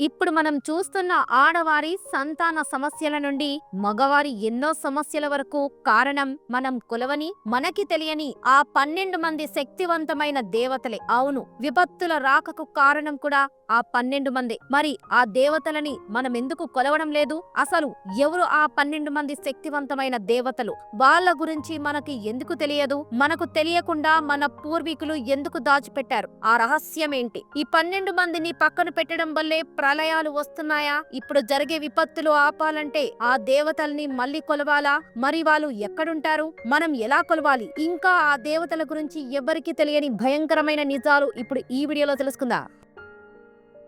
ఇప్పుడు మనం చూస్తున్న ఆడవారి సంతాన సమస్యల నుండి మగవారి ఎన్నో సమస్యల వరకు కారణం మనం కొలవని మనకి తెలియని ఆ పన్నెండు మంది శక్తివంతమైన దేవతలే. అవును విపత్తుల రాకకు కారణం కూడా ఆ పన్నెండు మంది. మరి ఆ దేవతలని మనం ఎందుకు కొలవడం లేదు? అసలు ఎవరు ఆ పన్నెండు మంది శక్తివంతమైన దేవతలు? వాళ్ళ గురించి మనకి ఎందుకు తెలియదు? మనకు తెలియకుండా మన పూర్వీకులు ఎందుకు దాచిపెట్టారు? ఆ రహస్యం ఏంటి? ఈ పన్నెండు మందిని పక్కన పెట్టడం వల్లే ప్రళయాలు వస్తున్నాయా? ఇప్పుడు జరిగే విపత్తులు ఆపాలంటే ఆ దేవతల్ని మళ్ళీ కొలవాలా? మరి వాళ్ళు ఎక్కడుంటారు? మనం ఎలా కొలవాలి? ఇంకా ఆ దేవతల గురించి ఎవరికి తెలియని భయంకరమైన నిజాలు ఇప్పుడు ఈ వీడియోలో తెలుసుకుందా.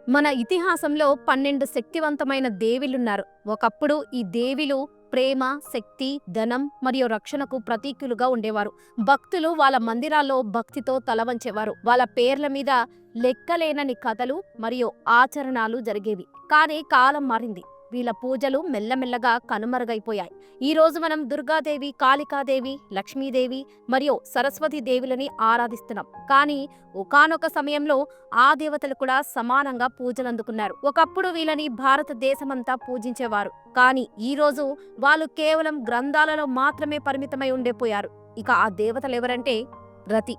మన ఇతిహాసంలో పన్నెండు శక్తివంతమైన దేవిలున్నారు. ఒకప్పుడు ఈ దేవిలు ప్రేమ శక్తి ధనం మరియు రక్షణకు ప్రతీకులుగా ఉండేవారు. భక్తులు వాళ్ళ మందిరాల్లో భక్తితో తలవంచేవారు. వాళ్ళ పేర్ల మీద లెక్కలేనని కథలు మరియు ఆచరణాలు జరిగేవి. కానీ కాలం మారింది. వీళ్ళ పూజలు మెల్లమెల్లగా కనుమరుగైపోయాయి. ఈ రోజు మనం దుర్గాదేవి కాళికాదేవి లక్ష్మీదేవి మరియు సరస్వతి దేవులని ఆరాధిస్తున్నాం. కానీ ఒకానొక సమయంలో ఆ దేవతలు కూడా సమానంగా పూజలందుకున్నారు ఒకప్పుడు వీళ్ళని భారతదేశమంతా పూజించేవారు. కానీ ఈ రోజు వాళ్ళు కేవలం గ్రంథాలలో మాత్రమే పరిమితమై ఉండిపోయారు. ఇక ఆ దేవతలు ఎవరంటే రతి.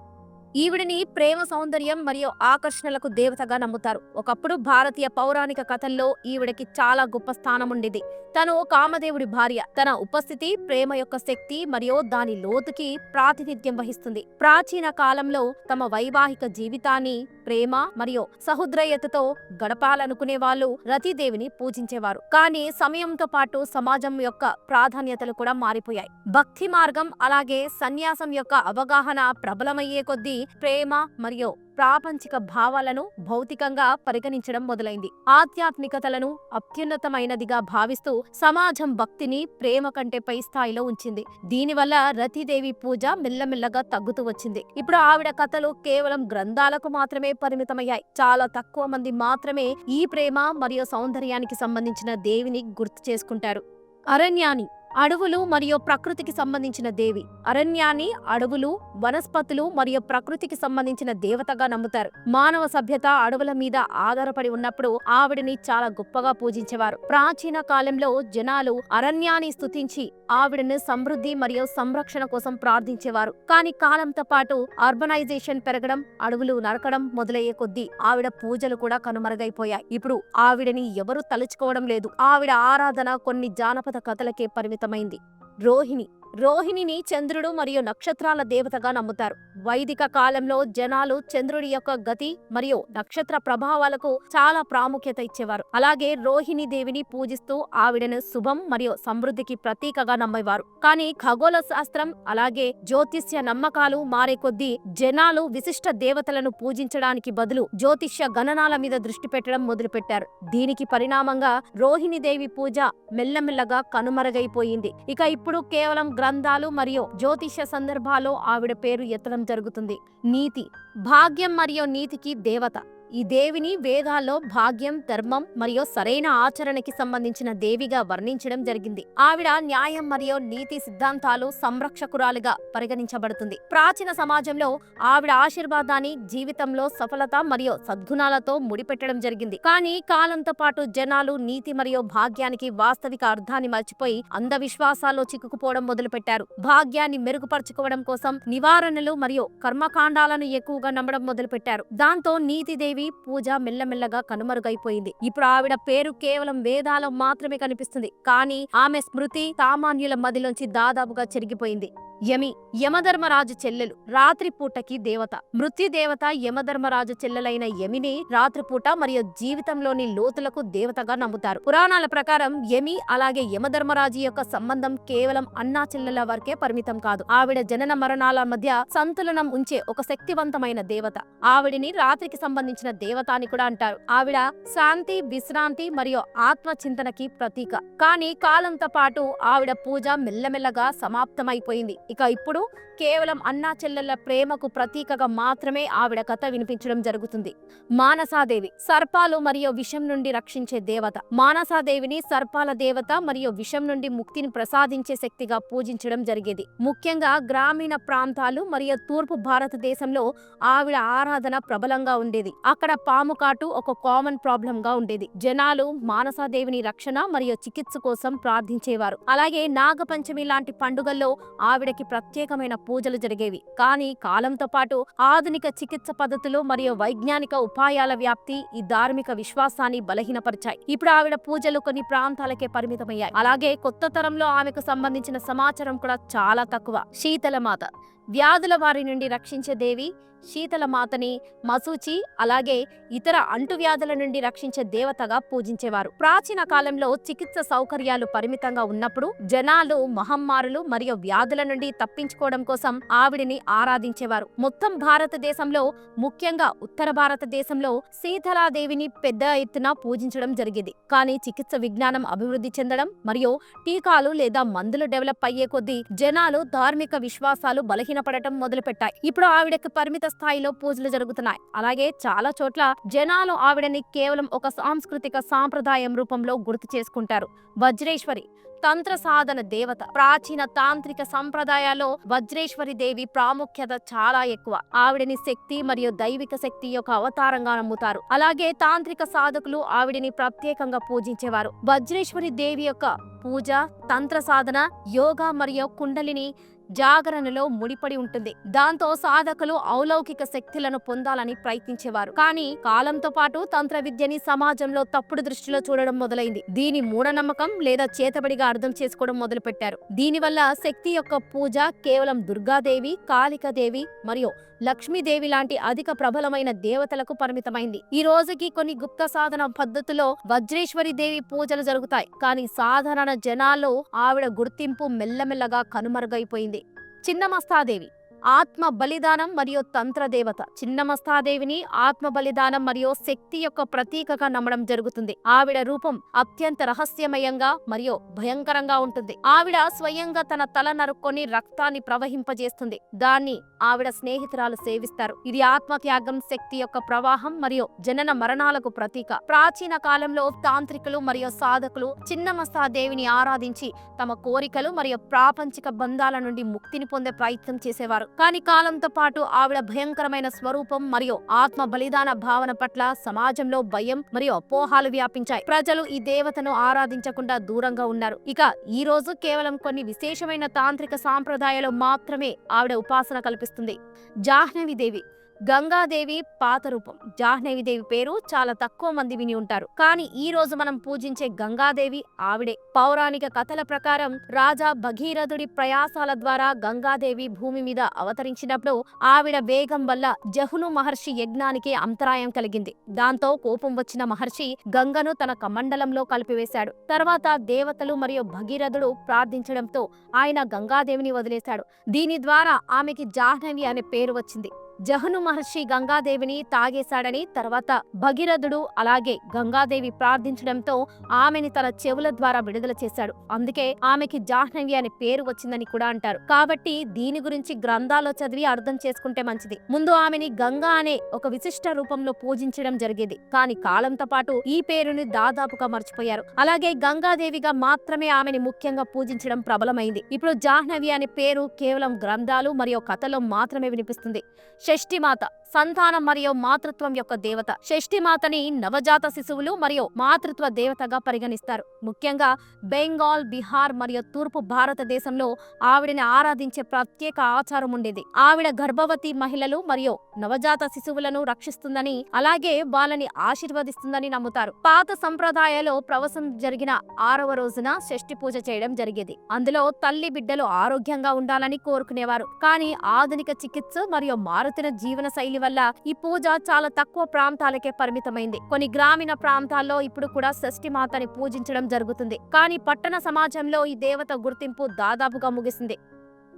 ఈవిడిని ప్రేమ సౌందర్యం మరియు ఆకర్షణలకు దేవతగా నమ్ముతారు. ఒకప్పుడు భారతీయ పౌరాణిక కథల్లో ఈవిడకి చాలా గొప్ప స్థానం ఉండేది. తను కామదేవుడి భార్య. తన ఉపస్థితి ప్రేమ యొక్క శక్తి మరియు దాని లోతుకి ప్రాతినిధ్యం వహిస్తుంది. ప్రాచీన కాలంలో తమ వైవాహిక జీవితాన్ని ప్రేమ మరియు సహృదయతతో గడపాలనుకునే వాళ్ళు రతిదేవిని పూజించేవారు. కానీ సమయంతో పాటు సమాజం యొక్క ప్రాధాన్యతలు కూడా మారిపోయాయి. భక్తి మార్గం అలాగే సన్యాసం యొక్క అవగాహన ప్రబలమయ్యే కొద్దీ ప్రేమ మరియు ప్రాపంచిక భావాలను భౌతికంగా పరిగణించడం మొదలైంది. ఆధ్యాత్మికతలను అత్యున్నతమైనదిగా భావిస్తూ సమాజం భక్తిని ప్రేమ కంటే పై స్థాయిలో ఉంచింది. దీనివల్ల రతిదేవి పూజ మెల్లమెల్లగా తగ్గుతూ వచ్చింది. ఇప్పుడు ఆవిడ కథలు కేవలం గ్రంథాలకు మాత్రమే పరిమితమయ్యాయి. చాలా తక్కువ మంది మాత్రమే ఈ ప్రేమ మరియు సౌందర్యానికి సంబంధించిన దేవిని గుర్తు చేసుకుంటారు. అరణ్యాని అడవులు మరియు ప్రకృతికి సంబంధించిన దేవి. అరణ్యాన్ని అడవులు వనస్పతులు మరియు ప్రకృతికి సంబంధించిన దేవతగా నమ్ముతారు. మానవ సభ్యత అడవుల మీద ఆధారపడి ఉన్నప్పుడు ఆవిడని చాలా గొప్పగా పూజించేవారు. ప్రాచీన కాలంలో జనాలు అరణ్యాన్ని స్తుతించి ఆవిడను సమృద్ధి మరియు సంరక్షణ కోసం ప్రార్థించేవారు. కానీ కాలంతో పాటు అర్బనైజేషన్ పెరగడం అడవులు నరకడం మొదలయ్యే కొద్దీ ఆవిడ పూజలు కూడా కనుమరుగైపోయాయి. ఇప్పుడు ఆవిడని ఎవరు తలుచుకోవడం లేదు. ఆవిడ ఆరాధన కొన్ని జానపద కథలకే పరిమితమైంది. రోహిణి రోహిణిని చంద్రుడు మరియు నక్షత్రాల దేవతగా నమ్ముతారు. వైదిక కాలంలో జనాలు చంద్రుడి యొక్క గతి మరియు నక్షత్ర ప్రభావాలకు చాలా ప్రాముఖ్యత ఇచ్చేవారు. అలాగే రోహిణి దేవిని పూజిస్తూ ఆవిడను శుభం మరియు సమృద్ధికి ప్రతీకగా నమ్మేవారు. కానీ ఖగోళ శాస్త్రం అలాగే జ్యోతిష్య నమ్మకాలు మారే కొద్దీ జనాలు విశిష్ట దేవతలను పూజించడానికి బదులు జ్యోతిష్య గణనాల మీద దృష్టి పెట్టడం మొదలుపెట్టారు. దీనికి పరిణామంగా రోహిణి దేవి పూజ మెల్లమెల్లగా కనుమరుగైపోయింది. ఇక ఇప్పుడు కేవలం గ్రంథాలు మరియు జ్యోతిష్య సందర్భాల్లో ఆవిడ పేరు ఎత్తడం జరుగుతుంది. నీతి భాగ్యం మరియు నీతికి దేవత. ఈ దేవిని వేదాల్లో భాగ్యం ధర్మం మరియు సరైన ఆచరణకి సంబంధించిన దేవిగా వర్ణించడం జరిగింది. ఆవిడ న్యాయం మరియు నీతి సిద్ధాంతాలు సంరక్షకురాలుగా పరిగణించబడుతుంది. ప్రాచీన సమాజంలో ఆవిడ ఆశీర్వాదాన్ని జీవితంలో సఫలత మరియు సద్గుణాలతో ముడిపెట్టడం జరిగింది. కానీ కాలంతో పాటు జనాలు నీతి మరియు భాగ్యానికి వాస్తవిక అర్థాన్ని మర్చిపోయి అంధవిశ్వాసాల్లో చిక్కుకుపోవడం మొదలుపెట్టారు. భాగ్యాన్ని మెరుగుపరుచుకోవడం కోసం నివారణలు మరియు కర్మకాండాలను ఎక్కువగా నమ్మడం మొదలుపెట్టారు. దాంతో నీతిదేవి పూజ మెల్లమెల్లగా కనుమరుగైపోయింది. ఇప్పుడు ఆవిడ పేరు కేవలం వేదాలో మాత్రమే కనిపిస్తుంది. కానీ ఆమె స్మృతి సామాన్యుల మదిలోంచి దాదాపుగా చెరిగిపోయింది. యమి యమధర్మరాజు చెల్లెలు రాత్రిపూటకి దేవత. మృత్యుదేవత యమధర్మరాజు చెల్లెలైన యమిని రాత్రిపూట మరియు జీవితంలోని లోతులకు దేవతగా నమ్ముతారు. పురాణాల ప్రకారం యమి అలాగే యమధర్మరాజు యొక్క సంబంధం కేవలం అన్నా చెల్లెల వరకే పరిమితం కాదు. ఆవిడ జనన మరణాల మధ్య సంతులనం ఉంచే ఒక శక్తివంతమైన దేవత. ఆవిడిని రాత్రికి సంబంధించిన దేవత అని కూడా అంటారు. ఆవిడ శాంతి విశ్రాంతి మరియు ఆత్మ చింతనకి ప్రతీక. కానీ కాలంతో పాటు ఆవిడ పూజ మెల్లమెల్లగా సమాప్తమైపోయింది. ఇక ఇప్పుడు కేవలం అన్నా చెల్లెళ్ళ ప్రేమకు ప్రతీకగా మాత్రమే ఆవిడ కథ వినిపించడం జరుగుతుంది. మానసాదేవి సర్పాలు మరియు విషం నుండి రక్షించే దేవత. మానసాదేవిని సర్పాల దేవత మరియు విషం నుండి ముక్తిని ప్రసాదించే శక్తిగా పూజించడం జరిగేది. ముఖ్యంగా గ్రామీణ ప్రాంతాలు మరియు తూర్పు భారతదేశంలో ఆవిడ ఆరాధన ప్రబలంగా ఉండేది. అక్కడ పాము కాటు ఒక కామన్ ప్రాబ్లం గా ఉండేది. జనాలు మానసాదేవిని రక్షణ మరియు చికిత్స కోసం ప్రార్థించేవారు. అలాగే నాగపంచమి లాంటి పండుగల్లో ఆవిడకి ప్రత్యేకమైన పూజలు జరిగేవి. కానీ కాలంతో పాటు ఆధునిక చికిత్స పద్ధతులు మరియు వైజ్ఞానిక ఉపాయాల వ్యాప్తి ఈ ధార్మిక విశ్వాసాన్ని బలహీనపరిచాయి. ఇప్పుడు ఆవిడ పూజలు కొన్ని ప్రాంతాలకే పరిమితమయ్యాయి. అలాగే కొత్త తరంలో ఆమెకు సంబంధించిన సమాచారం కూడా చాలా తక్కువ. శీతలమాత వ్యాధుల వారి నుండి రక్షించే దేవి శీతల మాతని మసూచి అలాగే ఇతర అంటువ్యాధుల నుండి రక్షించే దేవతగా పూజించేవారు. ప్రాచీన కాలంలో చికిత్స సౌకర్యాలు పరిమితంగా ఉన్నప్పుడు జనాలు మహమ్మారులు మరియు వ్యాధుల నుండి తప్పించుకోవడం కోసం ఆవిడిని ఆరాధించేవారు. మొత్తం భారతదేశంలో ముఖ్యంగా ఉత్తర భారతదేశంలో శీతలాదేవిని పెద్ద ఎత్తున పూజించడం జరిగేది. కానీ చికిత్స విజ్ఞానం అభివృద్ధి చెందడం మరియు టీకాలు లేదా మందులు డెవలప్ అయ్యే కొద్దీ జనాలు ధార్మిక విశ్వాసాలు బలహీన బలహీనపడటం మొదలుపెట్టాయి. ఇప్పుడు ఆవిడకి పరిమిత స్థాయిలో పూజలు జరుగుతున్నాయి. అలాగే చాలా చోట్ల జనాలు ఆవిడని కేవలం ఒక సాంస్కృతిక సాంప్రదాయం రూపంలో గుర్తు చేసుకుంటారు. వజ్రేశ్వరి తంత్ర సాధన దేవత. ప్రాచీన తాంత్రిక సంప్రదాయాల్లో వజ్రేశ్వరి దేవి ప్రాముఖ్యత చాలా ఎక్కువ. ఆవిడని శక్తి మరియు దైవిక శక్తి యొక్క అవతారంగా నమ్ముతారు. అలాగే తాంత్రిక సాధకులు ఆవిడని ప్రత్యేకంగా పూజించేవారు. వజ్రేశ్వరి దేవి యొక్క పూజ తంత్ర సాధన యోగా మరియు కుండలిని జాగరణలో ముడిపడి ఉంటుంది. దాంతో సాధకులు ఔలౌకిక శక్తులను పొందాలని ప్రయత్నించేవారు. కానీ కాలంతో పాటు తంత్ర విద్యని సమాజంలో తప్పుడు దృష్టిలో చూడడం మొదలైంది. దీని మూఢనమ్మకం లేదా చేతబడిగా అర్థం చేసుకోవడం మొదలుపెట్టారు. దీనివల్ల శక్తి యొక్క పూజ కేవలం దుర్గాదేవి కాళికాదేవి మరియు లక్ష్మీదేవి లాంటి అధిక ప్రబలమైన దేవతలకు పరిమితమైంది. ఈ రోజుకి కొన్ని గుప్త సాధన పద్ధతిలో వజ్రేశ్వరి దేవి పూజలు జరుగుతాయి. కానీ సాధారణ జనాల్లో ఆవిడ గుర్తింపు మెల్లమెల్లగా కనుమరుగైపోయింది. చిన్నమస్తాదేవి ఆత్మ బలిదానం మరియు తంత్ర దేవత చిన్నమస్తాదేవిని ఆత్మ బలిదానం మరియు శక్తి యొక్క ప్రతీకగా నమ్మడం జరుగుతుంది. ఆవిడ రూపం అత్యంత రహస్యమయంగా మరియు భయంకరంగా ఉంటుంది. ఆవిడ స్వయంగా తన తల నరుక్కొని రక్తాన్ని ప్రవహింపజేస్తుంది. దాన్ని ఆవిడ స్నేహితురాలు సేవిస్తారు. ఇది ఆత్మత్యాగం శక్తి యొక్క ప్రవాహం మరియు జనన మరణాలకు ప్రతీక. ప్రాచీన కాలంలో తాంత్రికులు మరియు సాధకులు చిన్నమస్తాదేవిని ఆరాధించి తమ కోరికలు మరియు ప్రాపంచిక బంధాల నుండి ముక్తిని పొందే ప్రయత్నం చేసేవారు. కానీ కాలంతో పాటు ఆవిడ భయంకరమైన స్వరూపం మరియు ఆత్మ బలిదాన భావన పట్ల సమాజంలో భయం మరియు అపోహాలు వ్యాపించాయి. ప్రజలు ఈ దేవతను ఆరాధించకుండా దూరంగా ఉన్నారు. ఇక ఈ రోజు కేవలం కొన్ని విశేషమైన తాంత్రిక సాంప్రదాయాలు మాత్రమే ఆవిడ ఉపాసన కల్పిస్తుంది. జాహ్నవి దేవి గంగాదేవి పాత రూపం. జాహ్నవిదేవి పేరు చాలా తక్కువ మంది విని ఉంటారు. కానీ ఈ రోజు మనం పూజించే గంగాదేవి ఆవిడే. పౌరాణిక కథల ప్రకారం రాజా భగీరథుడి ప్రయాసాల ద్వారా గంగాదేవి భూమి మీద అవతరించినప్పుడు ఆవిడ వేగం వల్ల జహును మహర్షి యజ్ఞానికి అంతరాయం కలిగింది. దాంతో కోపం వచ్చిన మహర్షి గంగను తన కమండలంలో కలిపివేశాడు. తర్వాత దేవతలు మరియు భగీరథుడు ప్రార్థించడంతో ఆయన గంగాదేవిని వదిలేశాడు. దీని ద్వారా ఆమెకి జాహ్నవి అనే పేరు వచ్చింది. జహను మహర్షి గంగాదేవిని తాగేశాడని తర్వాత భగీరథుడు అలాగే గంగాదేవి ప్రార్థించడంతో ఆమెని తన చెవుల ద్వారా విడుదల చేశాడు. అందుకే ఆమెకి జాహ్నవి అనే పేరు వచ్చిందని కూడా అంటారు. కాబట్టి దీని గురించి గ్రంథాల్లో చదివి అర్థం చేసుకుంటే మంచిది. ముందు ఆమెని గంగా అనే ఒక విశిష్ట రూపంలో పూజించడం జరిగేది. కానీ కాలంతో పాటు ఈ పేరుని దాదాపుగా మర్చిపోయారు. అలాగే గంగాదేవిగా మాత్రమే ఆమెని ముఖ్యంగా పూజించడం ప్రబలమైంది. ఇప్పుడు జాహ్నవి అనే పేరు కేవలం గ్రంథాలు మరియు కథలో మాత్రమే వినిపిస్తుంది. షష్ఠిమాత సంతానం మరియు మాతృత్వం యొక్క దేవత. షష్ఠిమాతని నవజాత శిశువులు మరియు మాతృత్వ దేవతగా పరిగణిస్తారు. ముఖ్యంగా బెంగాల్ బీహార్ మరియు తూర్పు భారతదేశంలో ఆవిడని ఆరాధించే ప్రత్యేక ఆచారం ఉండేది. ఆవిడ గర్భవతి మహిళలు మరియు నవజాత శిశువులను రక్షిస్తుందని అలాగే వాళ్ళని ఆశీర్వదిస్తుందని నమ్ముతారు. పాత సంప్రదాయాల్లో ప్రవసం జరిగిన ఆరవ రోజున షష్ఠి పూజ చేయడం జరిగేది. అందులో తల్లి బిడ్డలు ఆరోగ్యంగా ఉండాలని కోరుకునేవారు. కానీ ఆధునిక చికిత్స మరియు మారు మారుతున్న జీవన శైలి వల్ల ఈ పూజ చాలా తక్కువ ప్రాంతాలకే పరిమితమైంది. కొన్ని గ్రామీణ ప్రాంతాల్లో ఇప్పుడు కూడా షష్ఠి మాతని పూజించడం జరుగుతుంది. కానీ పట్టణ సమాజంలో ఈ దేవత గుర్తింపు దాదాపుగా ముగిసింది.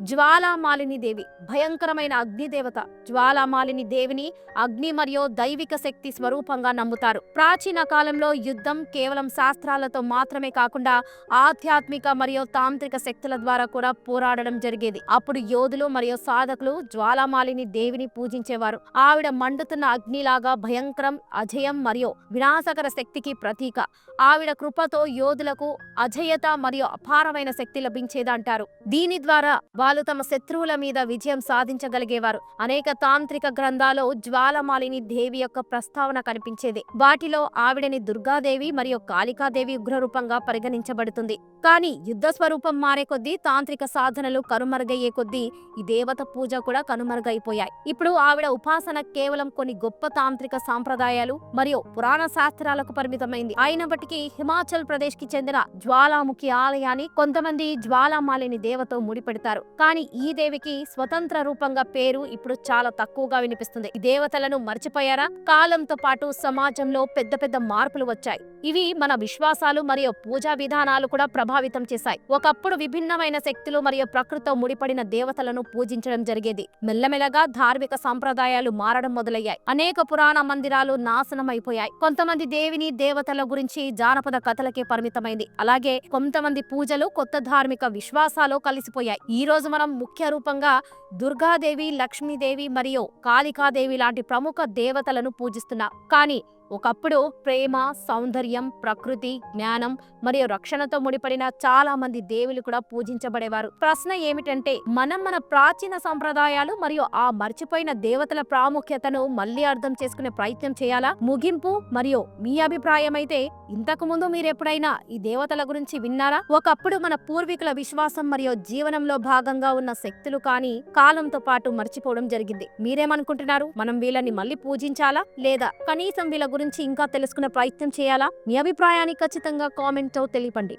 జ్వాలామాలిని దేవి భయంకరమైన అగ్ని దేవత జ్వాలామాలిని దేవిని అగ్ని మరియు దైవిక శక్తి స్వరూపంగా నమ్ముతారు. ప్రాచీన కాలంలో యుద్ధం కేవలం శాస్త్రాలతో మాత్రమే కాకుండా ఆధ్యాత్మిక మరియు తాంత్రిక శక్తుల ద్వారా కూడా పోరాడడం జరిగేది. అప్పుడు యోధులు మరియు సాధకులు జ్వాలామాలిని దేవిని పూజించేవారు. ఆవిడ మండుతున్న అగ్నిలాగా భయంకరం అజయం మరియు వినాశకర శక్తికి ప్రతీక. ఆవిడ కృపతో యోధులకు అజయత మరియు అపారమైన శక్తి లభించేదంటారు. దీని ద్వారా వాళ్ళు తమ శత్రువుల మీద విజయం సాధించగలిగేవారు. అనేక తాంత్రిక గ్రంథాల్లో జ్వాలమాలిని దేవి యొక్క ప్రస్తావన కనిపించేది. వాటిలో ఆవిడని దుర్గాదేవి మరియు కాళికాదేవి ఉగ్రరూపంగా పరిగణించబడుతుంది. కానీ యుద్ధ స్వరూపం మారే కొద్దీ తాంత్రిక సాధనలు కనుమరుగయ్యే కొద్దీ ఈ దేవత పూజ కూడా కనుమరుగైపోయాయి. ఇప్పుడు ఆవిడ ఉపాసన కేవలం కొన్ని గొప్ప తాంత్రిక సాంప్రదాయాలు మరియు పురాణ శాస్త్రాలకు పరిమితమైంది. అయినప్పటికీ హిమాచల్ ప్రదేశ్కి చెందిన జ్వాలాముఖి ఆలయాన్ని కొంతమంది జ్వాలామాలిని దేవతో ముడిపెడతారు. కానీ ఈ దేవికి స్వతంత్ర రూపంగా పేరు ఇప్పుడు చాలా తక్కువగా వినిపిస్తుంది. ఈ దేవతలను మర్చిపోయారా? కాలంతో పాటు సమాజంలో పెద్ద పెద్ద మార్పులు వచ్చాయి. ఇవి మన విశ్వాసాలు మరియు పూజా విధానాలు కూడా ప్రభావితం చేశాయి. ఒకప్పుడు విభిన్నమైన శక్తులు మరియు ప్రకృతితో ముడిపడిన దేవతలను పూజించడం జరిగేది. మెల్లమెల్లగా ధార్మిక సాంప్రదాయాలు మారడం మొదలయ్యాయి. అనేక పురాణ మందిరాలు నాశనం అయిపోయాయి కొంతమంది దేవిని దేవతల గురించి జానపద కథలకే పరిమితమైంది. అలాగే కొంతమంది పూజలు కొత్త ధార్మిక విశ్వాసాలు కలిసిపోయాయి. ఈ రోజు మనం ముఖ్య రూపంగా దుర్గాదేవి లక్ష్మీదేవి మరియు కాళికాదేవి లాంటి ప్రముఖ దేవతలను పూజిస్తున్నాం. కానీ ఒకప్పుడు ప్రేమ సౌందర్యం ప్రకృతి జ్ఞానం మరియు రక్షణతో ముడిపడిన చాలా మంది దేవులు కూడా పూజించబడేవారు. ప్రశ్న ఏమిటంటే మనం మన ప్రాచీన సంప్రదాయాలు మరియు ఆ మర్చిపోయిన దేవతల ప్రాముఖ్యతను మళ్ళీ అర్థం చేసుకునే ప్రయత్నం చేయాలా? ముగింపు మరియు మీ అభిప్రాయం అయితే ఇంతకు ముందు మీరెప్పుడైనా ఈ దేవతల గురించి విన్నారా? ఒకప్పుడు మన పూర్వీకుల విశ్వాసం మరియు జీవనంలో భాగంగా ఉన్న శక్తులు కానీ కాలంతో పాటు మర్చిపోవడం జరిగింది. మీరేమనుకుంటున్నారు? మనం వీళ్ళని మళ్ళీ పూజించాలా? లేదా కనీసం వీళ్ళ గురించి ఇంకా తెలుసుకునే ప్రయత్నం చేయాలా? మీ అభిప్రాయాన్ని ఖచ్చితంగా కామెంట్ తెలియపండి.